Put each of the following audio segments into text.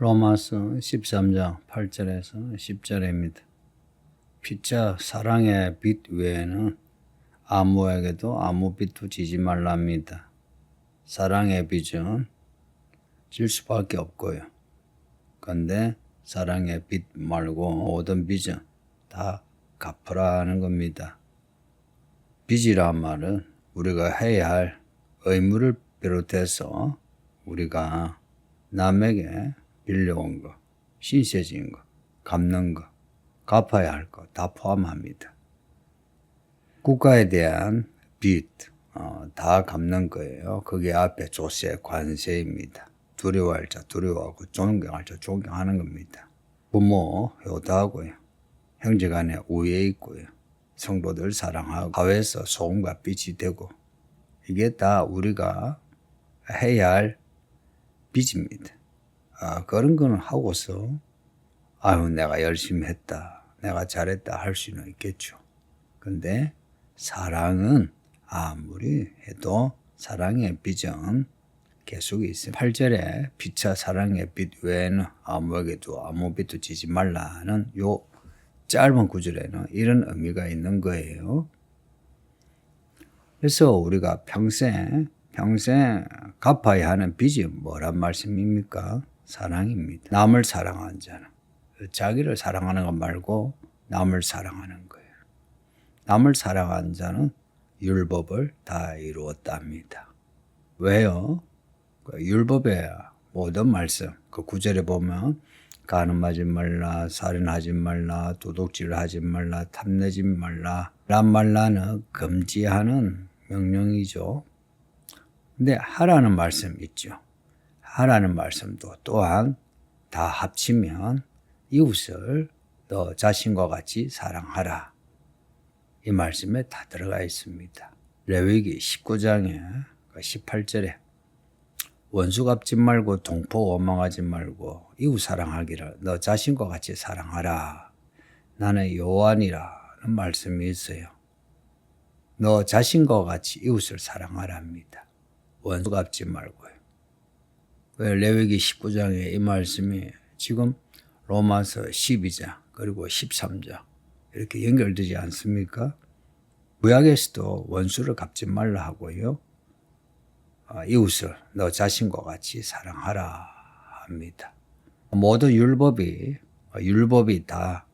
로마서 13장 8절에서 10절입니다. 피차 사랑의 빛 외에는 아무에게도 아무 빛도 지지 말랍니다. 사랑의 빛은 질 수밖에 없고요. 근데 사랑의 빛 말고 모든 빛은 다 갚으라는 겁니다. 빚이란 말은 우리가 해야 할 의무를 비롯해서 우리가 남에게 빌려온 거, 신세진 거, 갚는 거, 갚아야 할 거 다 포함합니다. 국가에 대한 빚, 어, 다 갚는 거예요. 그게 앞에 조세, 관세입니다. 두려워할 자 두려워하고 존경할 자 존경하는 겁니다. 부모 효도하고요. 형제간에 우애 있고요. 성도들 사랑하고 사회에서 소음과 빛이 되고 이게 다 우리가 해야 할 빚입니다. 아, 그런 거는 하고서 아유 내가 열심히 했다. 내가 잘했다 할 수는 있겠죠. 근데 사랑은 아무리 해도 사랑의 빚은 계속 있어요. 8절에 피차 사랑의 빛 외에는 아무에게도 아무 빛도 지지 말라는 요 짧은 구절에는 이런 의미가 있는 거예요. 그래서 우리가 평생 평생 갚아야 하는 빚이 뭐란 말씀입니까? 사랑입니다. 남을 사랑하는 자는 자기를 사랑하는 것 말고 남을 사랑하는 거예요. 남을 사랑하는 자는 율법을 다 이루었답니다. 왜요? 그 율법의 모든 말씀 그 구절에 보면 가늠하지 말라, 살인하지 말라, 도둑질 하지 말라, 탐내지 말라. 란 말라는 금지하는 명령이죠. 근데 하라는 말씀 있죠. 하라는 말씀도 또한 다 합치면 이웃을 너 자신과 같이 사랑하라. 이 말씀에 다 들어가 있습니다. 레위기 19장에 18절에 원수 갚지 말고 동포 원망하지 말고 이웃 사랑하기를 너 자신과 같이 사랑하라. 나는 요한이라는 말씀이 있어요. 너 자신과 같이 이웃을 사랑하랍니다. 원수 갚지 말고요. 왜 레위기 19장에 이 말씀이 지금 로마서 12장 그리고 13장 이렇게 연결되지 않습니까? 구약에서도 원수를 갚지 말라 하고요. 어, 이웃을 너 자신과 같이 사랑하라 합니다. 모든 율법이 어, 율법이 다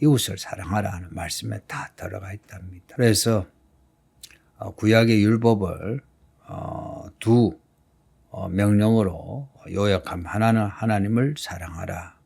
이웃을 사랑하라 하는 말씀에 다 들어가 있답니다. 그래서 어, 구약의 율법을 두 명령으로 요약하면 하나는 하나님을 사랑하라.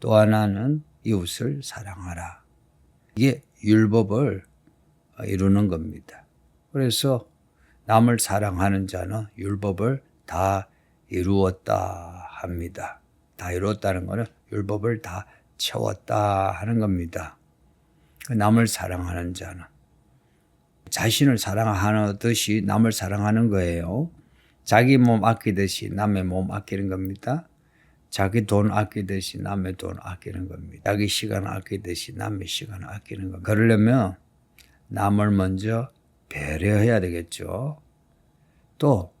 또 하나는 이웃을 사랑하라. 이게 율법을 이루는 겁니다. 그래서 남을 사랑하는 자는 율법을 다 이루었다 합니다. 다 이루었다는 것은 율법을 다 채웠다 하는 겁니다. 남을 사랑하는 자는 자신을 사랑하듯이 남을 사랑하는 거예요. 자기 몸 아끼듯이 남의 몸 아끼는 겁니다. 자기 돈 아끼듯이 남의 돈 아끼는 겁니다. 자기 시간 아끼듯이 남의 시간 아끼는 겁니다. 그러려면 남을 먼저 배려해야 되겠죠. 또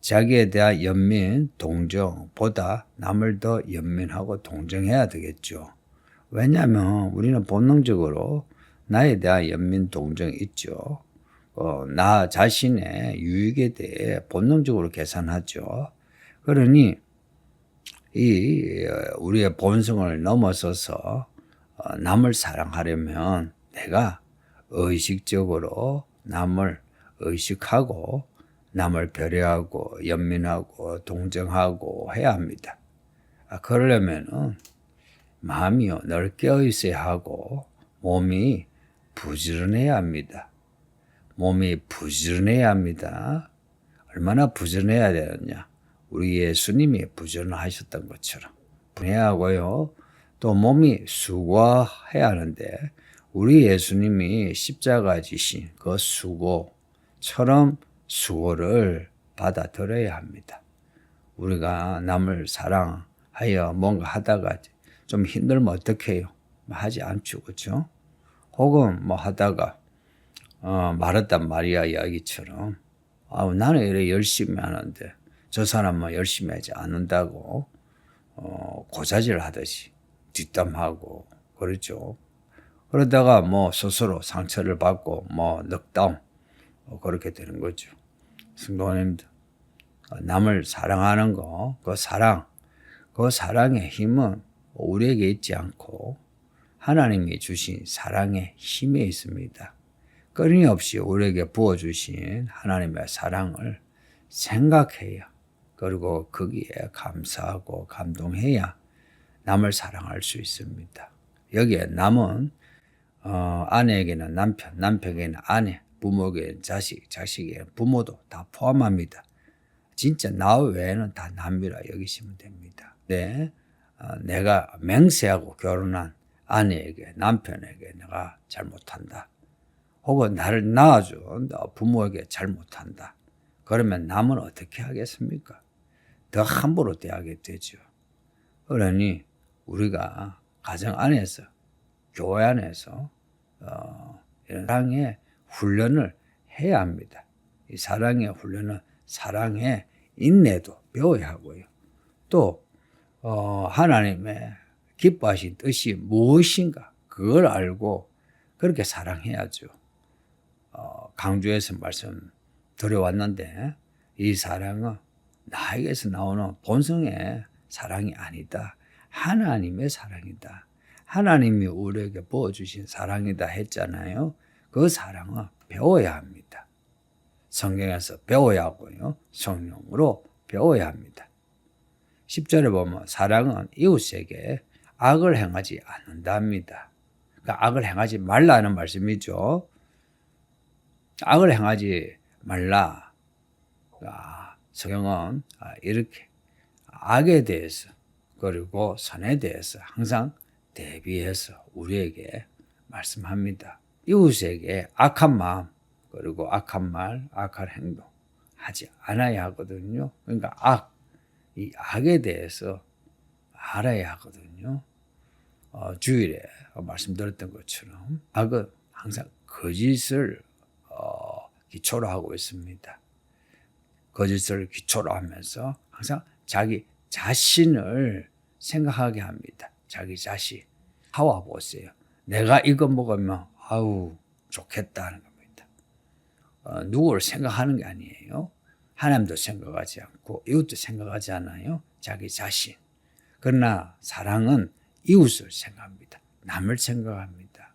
자기에 대한 연민, 동정보다 남을 더 연민하고 동정해야 되겠죠. 왜냐하면 우리는 본능적으로 나에 대한 연민, 동정이 있죠. 어, 나 자신의 유익에 대해 본능적으로 계산하죠. 그러니 이 우리의 본성을 넘어서서 어, 남을 사랑하려면 내가 의식적으로 남을 의식하고 남을 배려하고 연민하고 동정하고 해야 합니다. 아, 그러려면은 마음이요 넓게 있어야 하고 몸이 부지런해야 합니다. 몸이 부지런해야 합니다. 얼마나 부지런해야 되느냐? 우리 예수님이 부지런하셨던 것처럼 해야 하고요. 또 몸이 수고해야 하는데 우리 예수님이 십자가 지신 그 수고처럼 수고를 받아들여야 합니다. 우리가 남을 사랑하여 뭔가 하다가 좀 힘들면 어떻게 해요? 뭐 하지 않죠, 그죠? 혹은 뭐 하다가 어, 말했단 말이야 이야기처럼 아, 나는 이래 열심히 하는데 저 사람은 열심히 하지 않는다고 어, 고자질 하듯이 뒷담하고 그렇죠. 그러다가 뭐 스스로 상처를 받고 뭐 넉다운 뭐 그렇게 되는 거죠. 성도님들 남을 사랑하는 거, 그 사랑, 그 사랑의 힘은 우리에게 있지 않고 하나님이 주신 사랑의 힘에 있습니다. 끊임없이 우리에게 부어주신 하나님의 사랑을 생각해야 그리고 거기에 감사하고 감동해야 남을 사랑할 수 있습니다. 여기에 남은 어, 아내에게는 남편, 남편에게는 아내, 부모에게는 자식, 자식에게는 부모도 다 포함합니다. 진짜 나 외에는 다 남이라 여기시면 됩니다. 네, 어, 내가 맹세하고 결혼한 아내에게, 남편에게 내가 잘못한다. 혹은 나를 낳아준 부모에게 잘못한다. 그러면 남은 어떻게 하겠습니까? 더 함부로 대하게 되죠. 그러니 우리가 가정 안에서 교회 안에서 어, 사랑의 훈련을 해야 합니다. 이 사랑의 훈련은 사랑의 인내도 배워야 하고요. 또 어, 하나님의 기뻐하신 뜻이 무엇인가 그걸 알고 그렇게 사랑해야죠. 어, 강주에서 말씀 드려왔는데 이 사랑은 나에게서 나오는 본성의 사랑이 아니다. 하나님의 사랑이다. 하나님이 우리에게 부어주신 사랑이다 했잖아요. 그 사랑은 배워야 합니다. 성경에서 배워야 하고요. 성령으로 배워야 합니다. 10절에 보면 사랑은 이웃에게 악을 행하지 않는답니다. 그러니까 악을 행하지 말라는 말씀이죠. 악을 행하지 말라. 아, 성경은 아, 이렇게 악에 대해서 그리고 선에 대해서 항상 대비해서 우리에게 말씀합니다. 이웃에게 악한 마음 그리고 악한 말, 악한 행동 하지 않아야 하거든요. 그러니까 악, 이 악에 대해서 알아야 하거든요. 어, 주일에 말씀드렸던 것처럼 악은 항상 거짓을 어, 기초로 하고 있습니다. 거짓을 기초로 하면서 항상 자기 자신을 생각하게 합니다. 자기 자신. 하와 보세요. 내가 이거 먹으면 아우 좋겠다는 겁니다. 어, 누구를 생각하는 게 아니에요. 하나님도 생각하지 않고 이웃도 생각하지 않아요. 자기 자신. 그러나 사랑은 이웃을 생각합니다. 남을 생각합니다.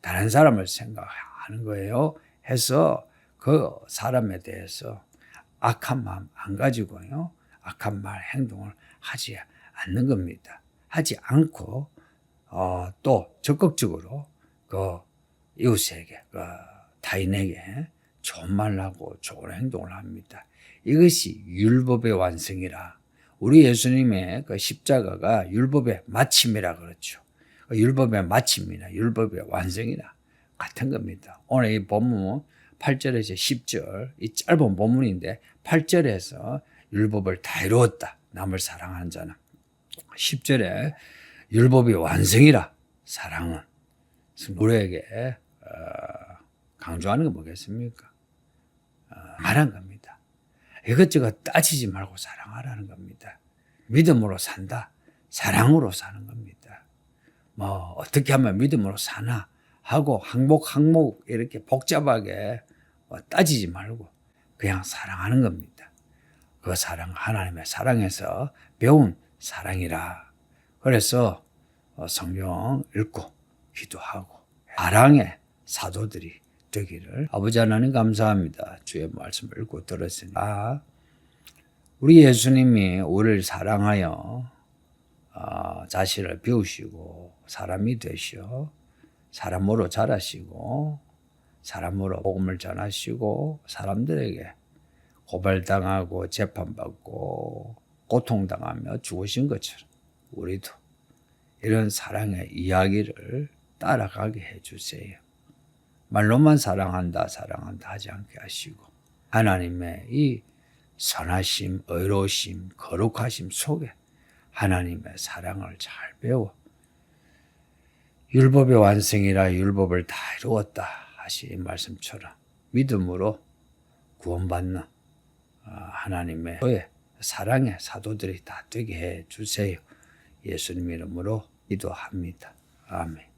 다른 사람을 생각하는 거예요. 해서 그 사람에 대해서 악한 마음 안 가지고요. 악한 말, 행동을 하지 않는 겁니다. 하지 않고 어, 또 적극적으로 그 이웃에게 그 타인에게 좋은 말을 하고 좋은 행동을 합니다. 이것이 율법의 완성이라 우리 예수님의 그 십자가가 율법의 마침이라 그렇죠. 그 율법의 마침이나 율법의 완성이나 같은 겁니다. 오늘 이 본문 8절에서 10절 이 짧은 본문인데 8절에서 율법을 다 이루었다. 남을 사랑하는 자는 10절에 율법이 완성이라 사랑은 우리에게 어, 강조하는 건 뭐겠습니까? 어, 말한 겁니다. 이것저것 따지지 말고 사랑하라는 겁니다. 믿음으로 산다. 사랑으로 사는 겁니다. 뭐 어떻게 하면 믿음으로 사나 하고 항목 항목 이렇게 복잡하게 뭐 따지지 말고 그냥 사랑하는 겁니다. 그 사랑 하나님의 사랑에서 배운 사랑이라. 그래서 어, 성경 읽고 기도하고 사랑의 사도들이 되기를 아버지 하나님 감사합니다. 주의 말씀을 읽고 들었으니 아, 우리 예수님이 우리를 사랑하여 어, 자신을 비우시고 사람이 되시어 사람으로 자라시고 사람으로 복음을 전하시고 사람들에게 고발당하고 재판받고 고통당하며 죽으신 것처럼 우리도 이런 사랑의 이야기를 따라가게 해주세요. 말로만 사랑한다, 사랑한다 하지 않게 하시고 하나님의 이 선하심, 의로심, 거룩하심 속에 하나님의 사랑을 잘 배워 율법의 완성이라 율법을 다 이루었다 하신 말씀처럼 믿음으로 구원받는 아, 하나님의 사랑의 사도들이 다 되게 해 주세요. 예수님 이름으로 기도합니다. 아멘.